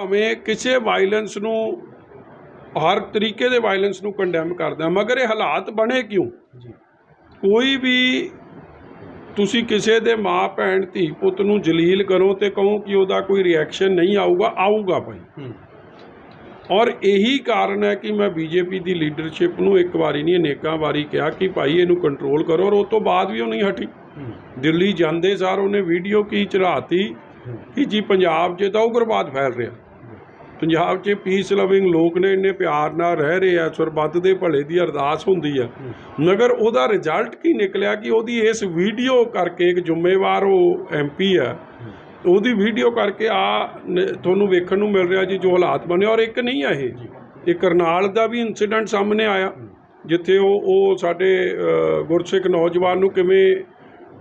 ਭਾਵੇਂ ਕਿਸੇ ਵਾਇਲੈਂਸ ਨੂੰ ਹਰ ਤਰੀਕੇ ਦੇ ਵਾਇਲੈਂਸ ਨੂੰ ਕੰਡੈਮ ਕਰਦਾ ਮਗਰ ਇਹ ਹਾਲਾਤ ਬਣੇ ਕਿਉਂ? ਕੋਈ ਵੀ ਤੁਸੀਂ ਕਿਸੇ ਦੇ ਮਾਂ ਭੈਣ ਧੀ ਪੁੱਤ ਨੂੰ ਜਲੀਲ ਕਰੋ ਤੇ ਕਹੋ ਕਿ ਉਹਦਾ ਕੋਈ ਰਿਐਕਸ਼ਨ ਨਹੀਂ ਆਊਗਾ ਆਊਗਾ ਭਾਈ। ਔਰ ਇਹੀ ਕਾਰਨ ਹੈ ਕਿ ਮੈਂ ਬੀਜੇਪੀ ਦੀ ਲੀਡਰਸ਼ਿਪ ਨੂੰ ਇੱਕ ਵਾਰੀ ਨਹੀਂ ਅਨੇਕਾਂ ਵਾਰੀ ਕਿਹਾ ਕਿ ਭਾਈ ਇਹਨੂੰ ਕੰਟਰੋਲ ਕਰੋ ਔਰ ਉਸ ਤੋਂ ਬਾਅਦ ਵੀ ਉਹ ਨਹੀਂ ਹਟੀ। ਦਿੱਲੀ ਜਾਂਦੇ ਸਾਰ ਉਹਨੇ ਵੀਡੀਓ ਕੀ ਚੜਾਤੀ ਕਿ ਜੀ ਪੰਜਾਬ 'ਚ ਤਾਂ ਉਗਰਵਾਦ ਫੈਲ ਰਿਹਾ। ਪੰਜਾਬ 'ਚ ਪੀਸ ਲਵਿੰਗ ਲੋਕ ਨੇ ਇੰਨੇ ਪਿਆਰ ਨਾਲ ਰਹਿ ਰਹੇ ਆ ਸਰਬੱਤ ਦੇ ਭਲੇ ਦੀ ਅਰਦਾਸ ਹੁੰਦੀ ਆ। ਮਗਰ ਉਹਦਾ ਰਿਜ਼ਲਟ ਕੀ ਨਿਕਲਿਆ ਕਿ ਉਹਦੀ ਇਸ ਵੀਡੀਓ ਕਰਕੇ ਇੱਕ ਜ਼ਿੰਮੇਵਾਰ ਉਹ ਐਮਪੀ ਆ। ਉਹਦੀ ਵੀਡੀਓ ਕਰਕੇ ਆ ਤੁਹਾਨੂੰ ਵੇਖਣ ਨੂੰ ਮਿਲ ਰਿਹਾ ਜੀ ਜੋ ਹਾਲਾਤ ਬਣੇ ਔਰ ਇੱਕ ਨਹੀਂ ਆ ਇਹ। ਇਹ ਕਰਨਾਲ ਦਾ ਵੀ ਇਨਸੀਡੈਂਟ ਸਾਹਮਣੇ ਆਇਆ ਜਿੱਥੇ ਉਹ ਉਹ ਸਾਡੇ ਗੁਰਸਿੱਖ ਨੌਜਵਾਨ ਨੂੰ ਕਿਵੇਂ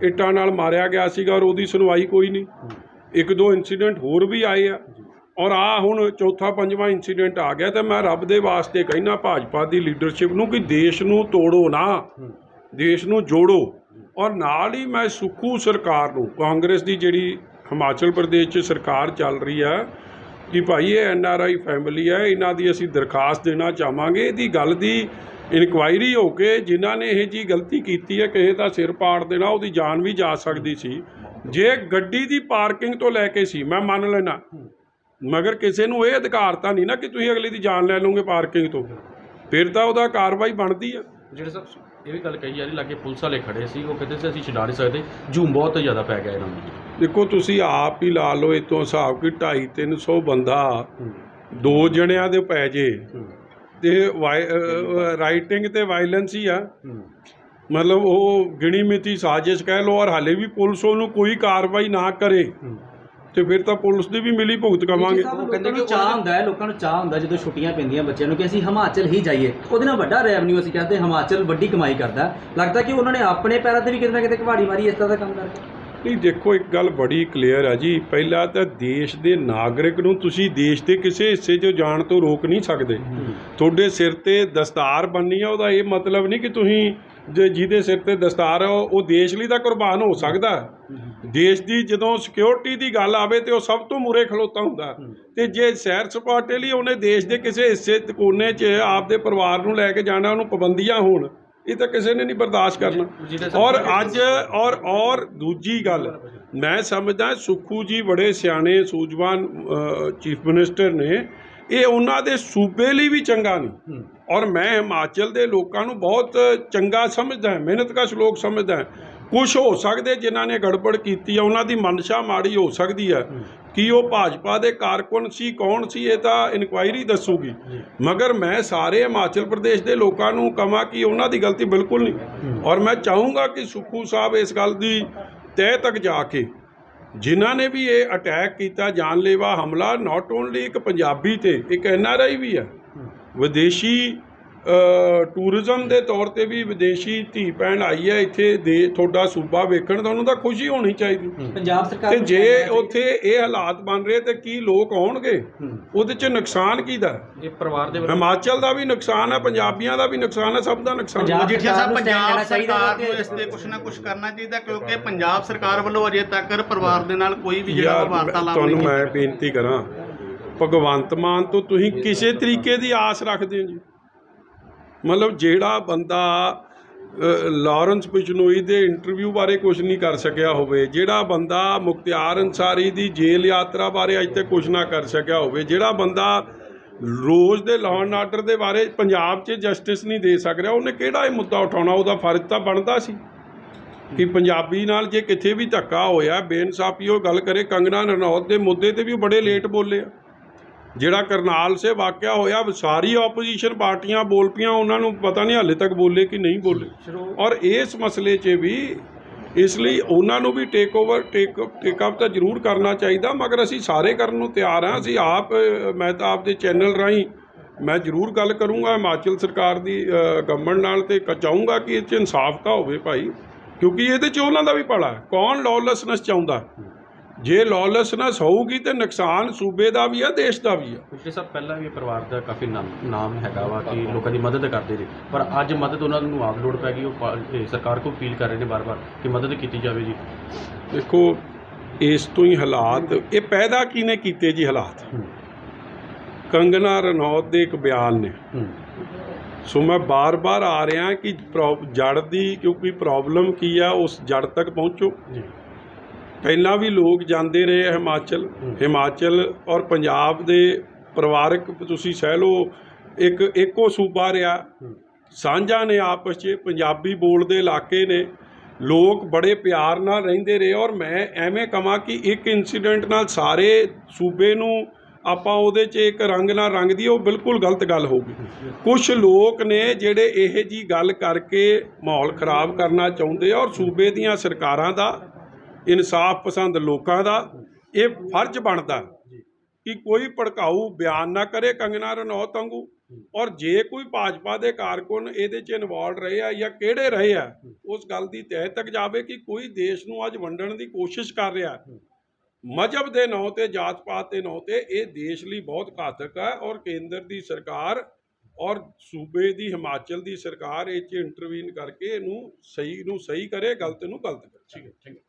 ਇੱਟਾਂ ਨਾਲ ਮਾਰਿਆ ਗਿਆ ਸੀਗਾ ਔਰ ਉਹਦੀ ਸੁਣਵਾਈ ਕੋਈ ਨਹੀਂ। ਇੱਕ ਦੋ ਇਨਸੀਡੈਂਟ ਹੋਰ ਵੀ ਆਏ ਆ। ਔਰ ਆ ਹੁਣ ਚੌਥਾ ਪੰਜਵਾਂ ਇਨਸੀਡੈਂਟ ਆ ਗਿਆ ਤੇ ਮੈਂ ਰੱਬ ਦੇ ਵਾਸਤੇ ਕਹਿਣਾ ਭਾਜਪਾ ਦੀ ਲੀਡਰਸ਼ਿਪ ਨੂੰ ਕਿ ਦੇਸ਼ ਨੂੰ ਤੋੜੋ ਨਾ, ਦੇਸ਼ ਨੂੰ ਜੋੜੋ। ਔਰ ਨਾਲ ਹੀ ਮੈਂ ਸੁਖੂ ਸਰਕਾਰ ਨੂੰ, ਕਾਂਗਰਸ ਦੀ ਜਿਹੜੀ ਹਿਮਾਚਲ ਪ੍ਰਦੇਸ਼ 'ਚ ਸਰਕਾਰ ਚੱਲ ਰਹੀ ਆ ਕਿ ਭਾਈ ਇਹ ਐਨ ਆਰ ਆਈ ਫੈਮਿਲੀ ਹੈ, ਇਹਨਾਂ ਦੀ ਅਸੀਂ ਦਰਖਾਸਤ ਦੇਣਾ ਚਾਹਾਂਗੇ। ਇਹਦੀ ਗੱਲ ਦੀ ਇਨਕੁਆਇਰੀ ਹੋ ਕੇ ਜਿਨ੍ਹਾਂ ਨੇ ਇਹ ਜੀ ਗਲਤੀ ਕੀਤੀ ਹੈ, ਕਿਸੇ ਦਾ ਸਿਰ ਪਾੜ ਦੇਣਾ, ਉਹਦੀ ਜਾਨ ਵੀ ਜਾ ਸਕਦੀ ਸੀ। ਜੇ ਗੱਡੀ ਦੀ ਪਾਰਕਿੰਗ ਤੋਂ ਲੈ ਕੇ ਸੀ, ਮੈਂ ਮੰਨ ਲੈਣਾ ਮਗਰ ਕਿਸੇ ਨੂੰ ਇਹ ਅਧਿਕਾਰ ਤਾਂ ਨਹੀਂ ਨਾ ਕਿ ਤੁਸੀਂ ਅਗਲੇ ਦੀ ਜਾਨ ਲੈ ਲਓਗੇ ਪਾਰਕਿੰਗ ਤੋਂ। ਫਿਰ ਤਾਂ ਉਹਦਾ ਕਾਰਵਾਈ ਬਣਦੀ ਆ। ਜਿਹੜੇ ਸਭ ਇਹ ਵੀ ਗੱਲ ਕਹੀ ਜਾ ਰਹੀ ਲਾਗੇ ਪੁਲਿਸ ਵਾਲੇ ਖੜੇ ਸੀ ਉਹ ਕਹਿੰਦੇ ਸੀ ਅਸੀਂ ਛਡਾ ਨਹੀਂ ਸਕਦੇ ਜੂਮ ਬਹੁਤ ਜ਼ਿਆਦਾ ਪੈ ਗਿਆ ਇਹਨਾਂ ਨੂੰ। ਦੇਖੋ ਤੁਸੀਂ ਆਪ ਹੀ ਲਾ ਲਓ ਇਤੋਂ ਹਿਸਾਬ ਕਿ 2.5 300 ਬੰਦਾ ਦੋ ਜਣਿਆਂ ਦੇ ਪੈ ਜੇ। ਤੇ ਰਾਈਟਿੰਗ ਤੇ ਵਾਇਲੈਂਸ ਹੀ ਆ। ਮਤਲਬ ਉਹ ਗਿਣੀ ਮਿਤੀ ਸਾਜ਼ਿਸ਼ ਕਹਿ ਲਓ ਔਰ ਹਾਲੇ ਵੀ ਪੁਲਿਸ ਉਹਨੂੰ ਕੋਈ ਕਾਰਵਾਈ ਨਾ ਕਰੇ। ਤੇ ਫਿਰ ਤਾਂ ਪੁਲਿਸ ਦੀ ਵੀ ਮਿਲੀ ਭੁਗਤ ਕਵਾਂਗੇ ਉਹ ਕਹਿੰਦੇ ਕਿ ਚਾਹ ਹੁੰਦਾ ਹੈ ਲੋਕਾਂ ਨੂੰ ਚਾਹ ਹੁੰਦਾ ਜਦੋਂ ਛੁੱਟੀਆਂ ਪੈਂਦੀਆਂ ਬੱਚਿਆਂ ਨੂੰ ਕਿ ਅਸੀਂ ਹਿਮਾਚਲ ਹੀ ਜਾਈਏ। ਉਹਦੇ ਨਾਲ ਵੱਡਾ ਰੈਵਨਿਊ ਅਸੀਂ ਕਹਿੰਦੇ ਹਿਮਾਚਲ ਵੱਡੀ ਕਮਾਈ ਕਰਦਾ। ਲੱਗਦਾ ਕਿ ਉਹਨਾਂ ਨੇ ਆਪਣੇ ਪੈਰਾਂ ਤੇ ਵੀ ਕਿਤੇ ਨਾ ਕਿਤੇ ਘਵਾੜੀ ਮਾਰੀ ਇਸ ਤਰ੍ਹਾਂ ਦਾ ਕੰਮ ਕਰਕੇ। ਨਹੀਂ ਦੇਖੋ ਇੱਕ ਗੱਲ ਬੜੀ ਕਲੀਅਰ ਹੈ ਜੀ। ਪਹਿਲਾਂ ਤਾਂ ਦੇਸ਼ ਦੇ ਨਾਗਰਿਕ ਨੂੰ ਤੁਸੀਂ ਦੇਸ਼ ਦੇ ਕਿਸੇ ਹਿੱਸੇ 'ਚ ਜਾਣ ਤੋਂ ਰੋਕ ਨਹੀਂ ਸਕਦੇ। ਤੁਹਾਡੇ ਸਿਰ ਤੇ ਦਸਤਾਰ ਬੰਨੀ ਆ ਉਹਦਾ ਇਹ ਮਤਲਬ ਨਹੀਂ ਕਿ ਤੁਸੀਂ ਜੇ ਜਿਹਦੇ ਸਿਰ ਤੇ ਦਸਤਾਰ ਆ ਉਹ ਦੇਸ਼ ਲਈ ਤਾਂ ਕੁਰਬਾਨ ਹੋ ਸਕਦਾ। ਦੇਸ਼ ਦੀ ਜਦੋਂ ਸਿਕਿਉਰਿਟੀ ਦੀ ਗੱਲ ਆਵੇ ਤੇ ਉਹ ਸਭ ਤੋਂ ਮੂਰੇ ਖਲੋਤਾ ਹੁੰਦਾ। ਤੇ ਜੇ ਸੈਰ ਸਪਾਟੇ ਲਈ ਉਹਨੇ ਦੇਸ਼ ਦੇ ਕਿਸੇ ਹਿੱਸੇ ਕੋਨੇ 'ਚ ਆਪਦੇ ਪਰਿਵਾਰ ਨੂੰ ਲੈ ਕੇ ਜਾਣਾ ਉਹਨੂੰ ਪਾਬੰਦੀਆਂ ਹੋਣ ਇਹ ਤਾਂ ਕਿਸੇ ਨੇ ਨਹੀਂ ਬਰਦਾਸ਼ਤ ਕਰਨਾ। ਔਰ ਅੱਜ ਔਰ ਔਰ ਦੂਜੀ ਗੱਲ ਮੈਂ ਸਮਝਦਾ ਸੁਖੂ ਜੀ ਬੜੇ ਸਿਆਣੇ ਸੂਝਵਾਨ ਚੀਫ ਮਿਨਿਸਟਰ ਨੇ ਇਹ ਉਹਨਾਂ ਦੇ ਸੂਬੇ ਲਈ ਵੀ ਚੰਗਾ ਨਹੀਂ। ਔਰ ਮੈਂ ਹਿਮਾਚਲ ਦੇ ਲੋਕਾਂ ਨੂੰ ਬਹੁਤ ਚੰਗਾ ਸਮਝਦਾ ਹਾਂ ਮਿਹਨਤਕਸ਼ ਲੋਕ ਸਮਝਦਾ। ਕੁਝ ਹੋ ਸਕਦੇ ਜਿਨ੍ਹਾਂ ਨੇ ਗੜਬੜ ਕੀਤੀ ਹੈ ਉਹਨਾਂ ਦੀ ਮਨਸ਼ਾ ਮਾੜੀ ਹੋ ਸਕਦੀ ਹੈ। ਕਿ ਉਹ ਭਾਜਪਾ ਦੇ ਕਾਰਕੁਨ ਸੀ ਕੌਣ ਸੀ ਇਹ ਤਾਂ ਇਨਕੁਆਇਰੀ ਦੱਸੂਗੀ। ਮਗਰ ਮੈਂ ਸਾਰੇ ਹਿਮਾਚਲ ਪ੍ਰਦੇਸ਼ ਦੇ ਲੋਕਾਂ ਨੂੰ ਕਹਾਂ ਕਿ ਉਹਨਾਂ ਦੀ ਗਲਤੀ ਬਿਲਕੁਲ ਨਹੀਂ। ਔਰ ਮੈਂ ਚਾਹੂੰਗਾ ਕਿ ਸੁਖੂ ਸਾਹਿਬ ਇਸ ਗੱਲ ਦੀ ਤਹਿ ਤੱਕ ਜਾ ਕੇ ਜਿਨ੍ਹਾਂ ਨੇ ਵੀ ਇਹ ਅਟੈਕ ਕੀਤਾ ਜਾਨਲੇਵਾ ਹਮਲਾ ਨਾਟ ਓਨਲੀ ਇੱਕ ਪੰਜਾਬੀ ਤੇ ਇੱਕ ਐਨ ਆਰ ਆਈ ਵੀ ਹੈ। ਵਿਦੇਸ਼ੀ ਟੂਰਿਜ਼ਮ ਦੇ ਤੌਰ ਤੇ ਵੀ ਵਿਦੇਸ਼ੀ ਧੀ ਭੈਣ ਆਈ ਹੈ ਇੱਥੇ ਦੇ ਤੁਹਾਡਾ ਸੂਬਾ ਵੇਖਣ ਤਾਂ ਉਹਨੂੰ ਤਾਂ ਖੁਸ਼ੀ ਹੋਣੀ ਚਾਹੀਦੀ। ਪੰਜਾਬ ਸਰਕਾਰ ਤੇ ਜੇ ਉੱਥੇ ਇਹ ਹਾਲਾਤ ਬਣ ਰਹੇ ਤੇ ਕੀ ਲੋਕ ਆਉਣਗੇ? ਉਹਦੇ 'ਚ ਨੁਕਸਾਨ ਕਿਹਦਾ? ਇਹ ਪਰਿਵਾਰ ਦੇ ਹਿਮਾਚਲ ਦਾ ਵੀ ਨੁਕਸਾਨ ਹੈ ਪੰਜਾਬੀਆਂ ਦਾ ਵੀ ਨੁਕਸਾਨ ਹੈ ਸਭ ਦਾ ਨੁਕਸਾਨ ਹੈ। ਸਰਕਾਰ ਸਾਹਿਬ ਪੰਜਾਬ ਸਰਕਾਰ ਨੂੰ ਇਸ ਤੇ ਕੁਝ ਨਾ ਕੁਝ ਕਰਨਾ ਚਾਹੀਦਾ ਕਿਉਂਕਿ ਪੰਜਾਬ ਸਰਕਾਰ ਵੱਲੋਂ ਅਜੇ ਤੱਕ ਪਰਿਵਾਰ ਦੇ ਨਾਲ ਕੋਈ ਵੀ ਜਿਹੜਾ ਵਾਰਤਾਲਾਪ ਤੁਹਾਨੂੰ ਨਹੀਂ ਮੈਂ ਕੀਤਾ। ਬੇਨਤੀ ਕਰਾਂ ਭਗਵੰਤ ਮਾਨ ਤੋਂ ਤੁਸੀਂ ਕਿਸੇ ਤਰੀਕੇ ਦੀ ਆਸ ਰੱਖਦੇ ਹੋ ਜੀ। ਮਤਲਬ ਜਿਹੜਾ ਬੰਦਾ ਅ, ਲਾਰੈਂਸ ਬਿਸ਼ਨੋਈ ਦੇ ਇੰਟਰਵਿਊ ਬਾਰੇ ਕੁਝ ਨਹੀਂ ਕਰ ਸਕਿਆ ਹੋਵੇ ਜਿਹੜਾ ਬੰਦਾ ਮੁਖਤਿਆਰ ਅੰਸਾਰੀ ਦੀ ਜੇਲ੍ਹ ਯਾਤਰਾ ਬਾਰੇ ਅੱਜ ਤੱਕ ਕੁਝ ਨਾ ਕਰ ਸਕਿਆ ਹੋਵੇ ਜਿਹੜਾ ਬੰਦਾ ਰੋਜ਼ ਦੇ ਲਾਅ ਐਂਡ ਆਰਡਰ ਦੇ ਬਾਰੇ ਪੰਜਾਬ 'ਚ ਜਸਟਿਸ ਨਹੀਂ ਦੇ ਸਕ ਰਿਹਾ ਉਹਨੇ ਕਿਹੜਾ ਇਹ ਮੁੱਦਾ ਉਠਾਉਣਾ ਉਹਦਾ ਫਰਜ਼ ਤਾਂ ਬਣਦਾ ਸੀ? ਕਿ ਪੰਜਾਬੀ ਨਾਲ ਜੇ ਕਿਤੇ ਵੀ ਧੱਕਾ ਹੋਇਆ ਬੇਇਨਸਾਫੀ ਉਹ ਗੱਲ ਕਰੇ ਕੰਗਨਾ ਰਣੌਤ ਦੇ ਮੁੱਦੇ ਤੇ ਵੀ ਉਹ ਬੜੇ ਲੇਟ ਬੋਲੇ ਆ। ਜਿਹੜਾ ਕਰਨਾਲ ਸੇ ਵਾਕਿਆ ਹੋਇਆ ਸਾਰੀ ਆਪੋਜੀਸ਼ਨ ਪਾਰਟੀਆਂ ਬੋਲ ਪਈਆਂ ਉਹਨਾਂ ਨੂੰ ਪਤਾ ਨਹੀਂ ਹਾਲੇ ਤੱਕ ਬੋਲੇ ਕਿ ਨਹੀਂ ਬੋਲੇ। ਔਰ ਇਸ ਮਸਲੇ 'ਚ ਵੀ ਇਸ ਲਈ ਉਹਨਾਂ ਨੂੰ ਵੀ ਟੇਕ ਓਵਰ ਟੇਕ ਟੇਕ ਅਪ ਤਾਂ ਜ਼ਰੂਰ ਕਰਨਾ ਚਾਹੀਦਾ ਮਗਰ ਅਸੀਂ ਸਾਰੇ ਕਰਨ ਨੂੰ ਤਿਆਰ ਹਾਂ। ਅਸੀਂ ਆਪ ਮੈਂ ਤਾਂ ਆਪਦੇ ਚੈਨਲ ਰਾਹੀਂ ਮੈਂ ਜ਼ਰੂਰ ਗੱਲ ਕਰੂੰਗਾ ਹਿਮਾਚਲ ਸਰਕਾਰ ਦੀ ਗਵਰਨਮੈਂਟ ਨਾਲ ਤੇ ਚਾਹੂੰਗਾ ਕਿ ਇਹ 'ਚ ਇਨਸਾਫ ਤਾਂ ਹੋਵੇ ਭਾਈ ਕਿਉਂਕਿ ਇਹਦੇ 'ਚ ਉਹਨਾਂ ਦਾ ਵੀ ਭਲਾ ਹੈ। ਕੌਣ ਲੌਲੈਸਨੈਸ ਚਾਹੁੰਦਾ? ਜੇ ਲੌਲੈਸਨੈਸ ਹੋਊਗੀ ਤੇ ਨੁਕਸਾਨ ਸੂਬੇ ਦਾ ਵੀ ਹੈ ਦੇਸ਼ ਦਾ ਵੀ ਹੈ ਜਿਹੜੇ ਸਭ ਪਹਿਲਾਂ ਵੀ ਇਹ ਪਰਿਵਾਰ ਦਾ ਕਾਫੀ ਨਾਮ ਨਾਮ ਹੈਗਾ ਵਾ ਕਿ ਲੋਕਾਂ ਦੀ ਮਦਦ ਕਰਦੇ ਨੇ ਪਰ ਅੱਜ ਮਦਦ ਉਹਨਾਂ ਨੂੰ ਆਪ ਲੋੜ ਪੈ ਗਈ ਉਹ ਇਹ ਸਰਕਾਰ ਕੋਲ ਅਪੀਲ ਕਰ ਰਹੇ ਨੇ ਬਾਰ-ਬਾਰ ਕਿ ਮਦਦ ਕੀਤੀ ਜਾਵੇ ਜੀ। ਦੇਖੋ ਇਸ ਤੋਂ ਹੀ ਹਾਲਾਤ ਇਹ ਪੈਦਾ ਕਿਹਨੇ ਕੀਤੇ ਜੀ ਹਾਲਾਤ? ਹੂੰ। ਕੰਗਨਾ ਰਣੌਤ ਦੇ ਇੱਕ ਬਿਆਨ ਨੇ। ਹੂੰ। ਸੋ ਮੈਂ ਬਾਰ-ਬਾਰ ਆ ਰਿਹਾ ਕਿ ਪ੍ਰੋ- ਜੜ ਦੀ ਕਿਉਂਕਿ ਪ੍ਰੋਬਲਮ ਕੀ ਆ ਉਸ ਜੜ ਤੱਕ ਪਹੁੰਚੋ। ਜੀ। ਪਹਿਲਾਂ ਵੀ ਲੋਕ ਜਾਂਦੇ ਰਹੇ ਹਿਮਾਚਲ ਹੂੰ। ਹਿਮਾਚਲ ਔਰ ਪੰਜਾਬ ਦੇ ਪਰਿਵਾਰਕ ਤੁਸੀਂ ਸਹਿ ਲਓ ਇੱਕ ਇੱਕੋ ਸੂਬਾ ਰਿਹਾ। ਹੂੰ। ਸਾਂਝਾ ਨੇ ਆਪਸ 'ਚ ਪੰਜਾਬੀ ਬੋਲਦੇ ਇਲਾਕੇ ਨੇ। ਲੋਕ ਬੜੇ ਪਿਆਰ ਨਾਲ ਰਹਿੰਦੇ ਰਹੇ ਔਰ ਮੈਂ ਐਵੇਂ ਕਹਾਂ ਕਿ ਇੱਕ ਇਨਸੀਡੈਂਟ ਨਾਲ ਸਾਰੇ ਸੂਬੇ ਨੂੰ ਆਪਾਂ ਉਹਦੇ 'ਚ ਇੱਕ ਰੰਗ ਨਾਲ ਰੰਗ ਦੀ ਉਹ ਬਿਲਕੁਲ ਗਲਤ ਗੱਲ ਹੋਊਗੀ ਕੁਝ ਲੋਕ ਨੇ ਜਿਹੜੇ ਇਹ ਜੀ ਗੱਲ ਕਰਕੇ ਮਾਹੌਲ ਖਰਾਬ ਕਰਨਾ ਚਾਹੁੰਦੇ ਔਰ ਸੂਬੇ ਦੀਆਂ ਸਰਕਾਰਾਂ ਦਾ ਇਨਸਾਫ ਪਸੰਦ ਲੋਕਾਂ ਦਾ ਇਹ ਫਰਜ਼ ਬਣਦਾ ਕਿ ਕੋਈ ਭੜਕਾਊ ਬਿਆਨ ਨਾ ਕਰੇ ਕੰਗਨਾ ਰਣੌਤ ਵਾਂਗੂ। ਔਰ ਜੇ ਕੋਈ ਭਾਜਪਾ ਦੇ ਕਾਰਕੁਨ ਇਹਦੇ 'ਚ ਇਨਵੋਲਡ ਰਹੇ ਆ ਜਾਂ ਕਿਹੜੇ ਰਹੇ ਆ ਉਸ ਗੱਲ ਦੀ ਤਹਿ ਤੱਕ ਜਾਵੇ ਕਿ ਕੋਈ ਦੇਸ਼ ਨੂੰ ਅੱਜ ਵੰਡਣ ਦੀ ਕੋਸ਼ਿਸ਼ ਕਰ ਰਿਹਾ। ਮਜ਼ਹਬ ਦੇ ਨਾਂ ਤੇ ਜਾਤ ਪਾਤ ਦੇ ਨਾਂ ਤੇ ਇਹ ਦੇਸ਼ ਲਈ ਬਹੁਤ ਘਾਤਕ ਹੈ ਔਰ ਕੇਂਦਰ ਦੀ ਸਰਕਾਰ ਔਰ ਸੂਬੇ ਦੀ ਹਿਮਾਚਲ ਦੀ ਸਰਕਾਰ ਇਹ 'ਚ ਇੰਟਰਵੀਨ ਕਰਕੇ ਇਹਨੂੰ ਸਹੀ ਨੂੰ ਸਹੀ ਕਰੇ ਗਲਤ ਨੂੰ ਗਲਤ ਕਰੇ। ਠੀਕ ਹੈ ਠੀਕ ਹੈ।